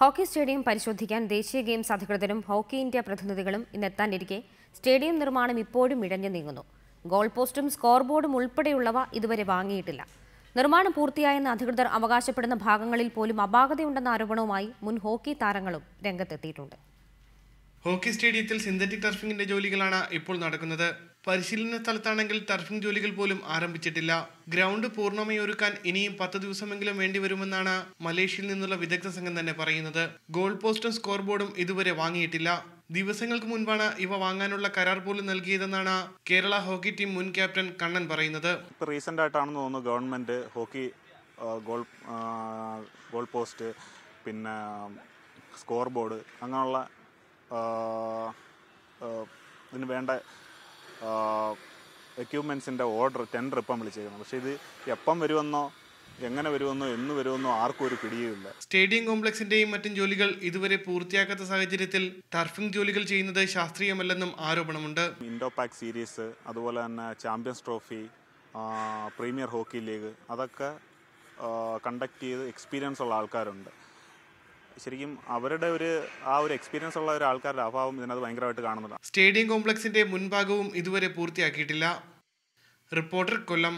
Hockey stadium പരിശോധിക്കാൻ ദേശീയ games അധികൃതരും ഹോക്കി ഇന്ത്യ പ്രതിനിധികളും ഇന്നെത്താനിരിക്കെ സ്റ്റേഡിയം നിർമ്മാണം ഇപ്പോഴും ഇഴഞ്ഞു നീങ്ങുന്നു. ഗോൾ പോസ്റ്റും സ്കോർ ബോർഡും ഉൾപ്പെടെയുള്ളവ ഇതുവരെ വാങ്ങിയിട്ടില്ല. നിർമ്മാണം പൂർത്തിയായെന്ന് അധികൃതർ അവകാശപ്പെടുന്ന ഭാഗങ്ങളിൽ പോലും അപാകതയുണ്ടെന്ന ആരോപണവുമായി മുൻ ഹോക്കി താരങ്ങളും രംഗത്തെത്തിയിട്ടുണ്ട്. ഹോക്കി സ്റ്റേഡിയത്തിൽ സിന്തറ്റിക് ടർഫിംഗിന്റെ ജോലികളാണ് ഇപ്പോൾ നടക്കുന്നത്. പരിശീലന സ്ഥലത്താണെങ്കിൽ ടർഫിംഗ് ജോലികൾ പോലും ആരംഭിച്ചിട്ടില്ല. ഗ്രൗണ്ട് പൂർണമായി ഒരുക്കാൻ ഇനിയും പത്ത് ദിവസമെങ്കിലും വേണ്ടിവരുമെന്നാണ് മലേഷ്യയിൽ നിന്നുള്ള വിദഗ്ധ സംഘം തന്നെ പറയുന്നത്. ഗോൾ പോസ്റ്റും സ്കോർ ബോർഡും ഇതുവരെ വാങ്ങിയിട്ടില്ല. ദിവസങ്ങൾക്ക് മുൻപാണ് ഇവ വാങ്ങാനുള്ള കരാർ പോലും നൽകിയതെന്നാണ് കേരള ഹോക്കി ടീം മുൻ ക്യാപ്റ്റൻ കണ്ണൻ പറയുന്നത്. ഇപ്പോൾ തോന്നുന്നു government hockey goal goal post പിന്നെ സ്കോർ ബോർഡ് അങ്ങനെയുള്ള ഇതിന് വേണ്ട എക്യുപ്മെൻസിന്റെ ഓർഡർ ടെൻഡർ ഇപ്പം വിളിച്ചേക്കുന്നത്. പക്ഷേ ഇത് എപ്പം വരുമെന്നോ എങ്ങനെ വരുമെന്നോ എന്ന് വരുമെന്നോ ആർക്കും ഒരു പിടിയുമില്ല. സ്റ്റേഡിയം കോംപ്ലക്സിന്റെയും മറ്റും ജോലികൾ ഇതുവരെ പൂർത്തിയാക്കാത്ത സാഹചര്യത്തിൽ ടർഫിംഗ് ജോലികൾ ചെയ്യുന്നത് ശാസ്ത്രീയമല്ലെന്നും ആരോപണമുണ്ട്. ഇൻഡോ പാക് സീരീസ് അതുപോലെ തന്നെ champions trophy premier hockey league അതൊക്കെ കണ്ടക്ട് ചെയ്ത് എക്സ്പീരിയൻസ് ഉള്ള ആൾക്കാരുണ്ട്. ശരിക്കും അവരുടെ ഒരു ആ ഒരു എക്സ്പീരിയൻസ് ഉള്ള ഒരു ആൾക്കാരുടെ അഭാവം ഇതിനകത്ത് ഭയങ്കരമായിട്ട് കാണുന്നതാണ് സ്റ്റേഡിയം കോംപ്ലക്സിന്റെ മുൻഭാഗവും ഇതുവരെ പൂർത്തിയാക്കിയിട്ടില്ല. റിപ്പോർട്ടർ കൊല്ലം